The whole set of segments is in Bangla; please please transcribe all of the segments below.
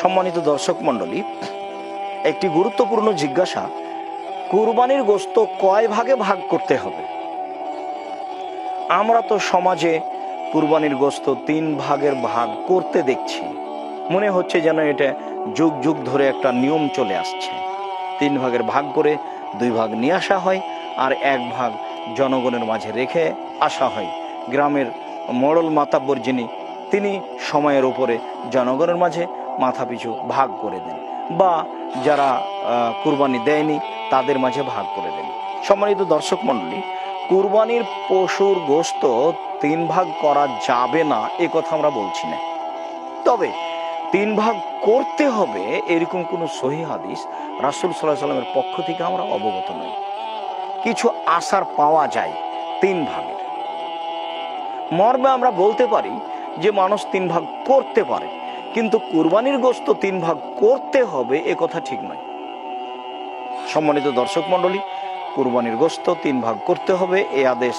সম্মানিত দর্শক মণ্ডলী, একটি গুরুত্বপূর্ণ জিজ্ঞাসা, কুরবানির গোস্ত কয় ভাগে ভাগ করতে হবে? আমরা তো সমাজে কুরবানির গোস্ত তিন ভাগের ভাগ করতে দেখছি। মনে হচ্ছে যেন এটা যুগ যুগ ধরে একটা নিয়ম চলে আসছে। তিন ভাগের ভাগ করে দুই ভাগ নিয়ে আসা হয় আর এক ভাগ জনগণের মাঝে রেখে আসা হয়। গ্রামের মরল মাতাব্বর যিনি তিনি সময়ের উপরে জনগণের মাঝে মাথা পিছু ভাগ করে দেন বা যারা কুরবানি দেয়নি তাদের মাঝে ভাগ করে দেন। সম্মানিত দর্শক মণ্ডলী, কুরবানির পশুর গোস্ত তিন ভাগ করা যাবে না, এ কথা আমরা বলছি না। তবে তিন ভাগ করতে হবে এরকম কোনো সহি হাদিস রাসুল সাল্লাহ সাল্লামের পক্ষ থেকে আমরা অবগত নই। কিছু আশার পাওয়া যায় তিন ভাগের। মর্মে আমরা বলতে পারি যে মানুষ তিন ভাগ করতে পারে। কিন্তু কুরবানির গোস্ত তিন ভাগ করতে হবে, এ কথা ঠিক নয়। সম্মানিত দর্শক মণ্ডলী, কুরবানির গোস্ত তিন ভাগ করতে হবে, এ আদেশ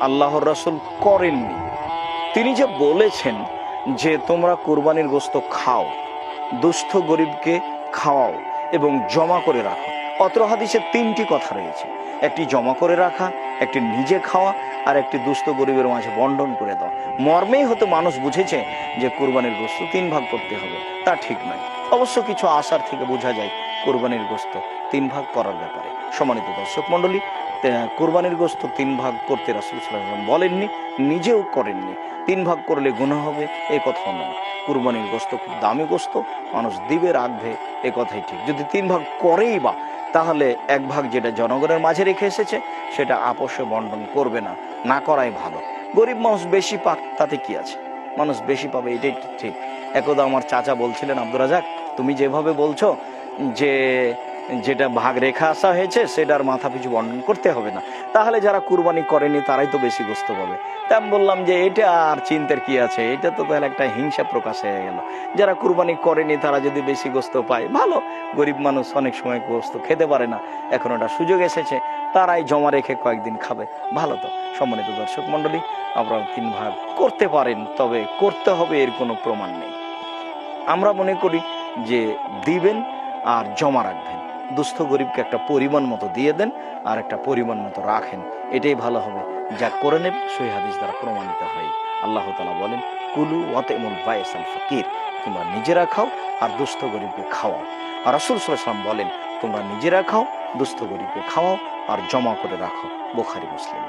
আল্লাহর রাসুল করেননি। তিনি যে বলেছেন যে তোমরা কুরবানির গোস্ত খাও, দুস্থ গরিবকে খাওয়াও এবং জমা করে রাখো। অত্র হাদিসে তিনটি কথা রয়েছে। একটি জমা করে রাখা, একটি নিজে খাওয়া আর একটি দুস্থ গরিবের মাঝে বন্টন করে দাও। মর্মেই হয়তো মানুষ বুঝেছে যে কোরবানির গোস্ত তিন ভাগ করতে হবে। তা ঠিক নয়। অবশ্য কিছু আশার থেকে বোঝা যায় কোরবানির গোস্ত তিন ভাগ করার ব্যাপারে। সম্মানিত দর্শক মণ্ডলী কোরবানির গোস্ত তিন ভাগ করতে রাসুল সাল্লাম বলেননি, নিজেও করেননি। তিন ভাগ করলে গুণা হবে, এ কথাও নয় কুরবানির গোস্ত খুব দামি গোস্ত মানুষ দিবে, রাখবে, এ কথাই ঠিক। যদি তিন ভাগ করেই বা তাহলে এক ভাগ যেটা জনগণের মাঝে রেখে এসেছে, সেটা আপোষে বন্টন করবে না না করাই ভালো। গরিব মানুষ বেশি পাক, তাতে কি আছে? মানুষ বেশি পাবে, এটাই ঠিক। একদা আমার চাচা বলছিলেন, আব্দুর রাজাক তুমি যেভাবে বলছো যে যেটা ভাগ রেখা আসা হয়েছে, সেটার মাথা পিছু বন্টন করতে হবে না। তাহলে যারা কুরবানি করেনি, তারাই তো বেশি গোস্ত পাবে। তা আমি বললাম যে, এটা আর চিন্তার কি আছে? এটা তো তাহলে একটা হিংসা প্রকাশ হয়ে গেল। যারা কুরবানি করেনি, তারা যদি বেশি গোস্ত পায়, ভালো। গরিব মানুষ অনেক সময় গোস্ত খেতে পারে না। এখন ওটা সুযোগ এসেছে। তারাই জমা রেখে কয়েকদিন খাবে। ভালো তো। সম্মানিত দর্শক মণ্ডলী আপনারা তিন ভাগ করতে পারেন, তবে করতে হবে এর কোনো প্রমাণ নেই। আমরা মনে করি যে দিবেন আর জমা রাখবেন। দুস্থ গরিবকে একটা পরিমাণ মতো দিয়ে দেন আর একটা পরিমাণ মতো রাখেন। এটাই ভালো হবে। যা করে নেব, সই হাদিস দ্বারা প্রমাণিত হয়। আল্লাহ তালা বলেন, কুলু ওয়াতেমুল বায়েসাল ফকির। তোমরা নিজেরা খাও আর দুস্থ গরিবকে খাওয়াও। আর রাসুল সাল্লাম বলেন, তোমরা নিজেরা খাও, দুস্থ গরিবকে খাওয়াও আর জমা করে রাখো। বোখারি, মুসলিম।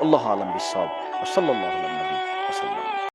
আল্লাহ আলম বিসব সাল্লাহ আলম নবী ওসাল্লাম